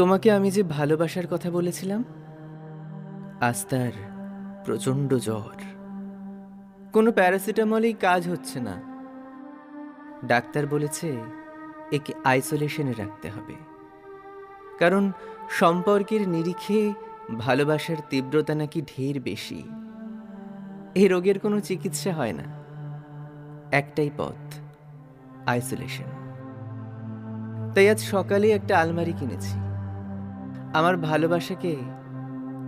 তোমাকে আমি যে ভালোবাসার কথা বলেছিলাম, আজ তার প্রচণ্ড জ্বর। কোনো প্যারাসিটামলেই কাজ হচ্ছে না। ডাক্তার বলেছে, একে আইসোলেশনে রাখতে হবে। কারণ সম্পর্কের নিরিখে ভালোবাসার তীব্রতা নাকি ঢের বেশি। এই রোগের কোনো চিকিৎসা হয় না। একটাই পথ, আইসোলেশন। তাই আজ সকালে একটা আলমারি কিনেছি। আমার ভালোবাসাকে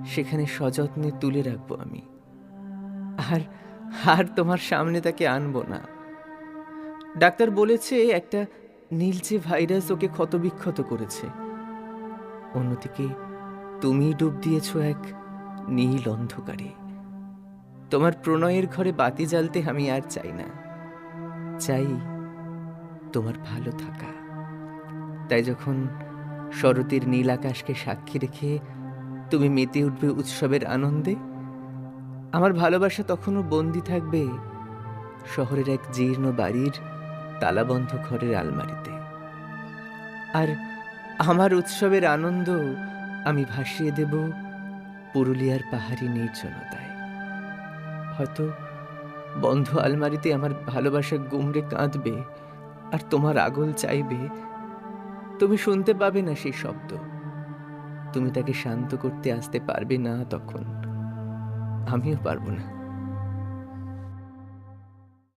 সেখানে সযত্নে তুলে রাখব আমি। আর আর তোমার সামনে তাকে আনব না। ডাক্তার বলেছে একটা নীলচে ভাইরাস ওকে ক্ষতবিক্ষত করেছে। অন্যদিকে, তুমি ডুব দিয়েছ এক নীল অন্ধকারে। তোমার প্রণয়ের ঘরে বাতি জ্বালতে আমি আর চাই না। চাই তোমার ভালো থাকা। তাই যখন শরতের নীল আকাশকে সাক্ষী রেখে তুমি মেতে উঠবে উৎসবের আনন্দে? আমার ভালোবাসা তখনও বন্দি থাকবে শহরের এক জীর্ণ বাড়ির তালাবন্ধ ঘরের আলমারিতে। আর আমার উৎসবের আনন্দ আমি ভাসিয়ে দেব পুরুলিয়ার পাহাড়ি নির্জনতায়। হয়তো বন্ধ আলমারিতে আমার ভালোবাসা গুমড়ে কাঁদবে আর তোমার আগল চাইবে তুমি শুনতে পাবে না সেই শব্দ। তুমি তাকে শান্ত করতে আসতে পারবে না তখন। আমিও পারব না।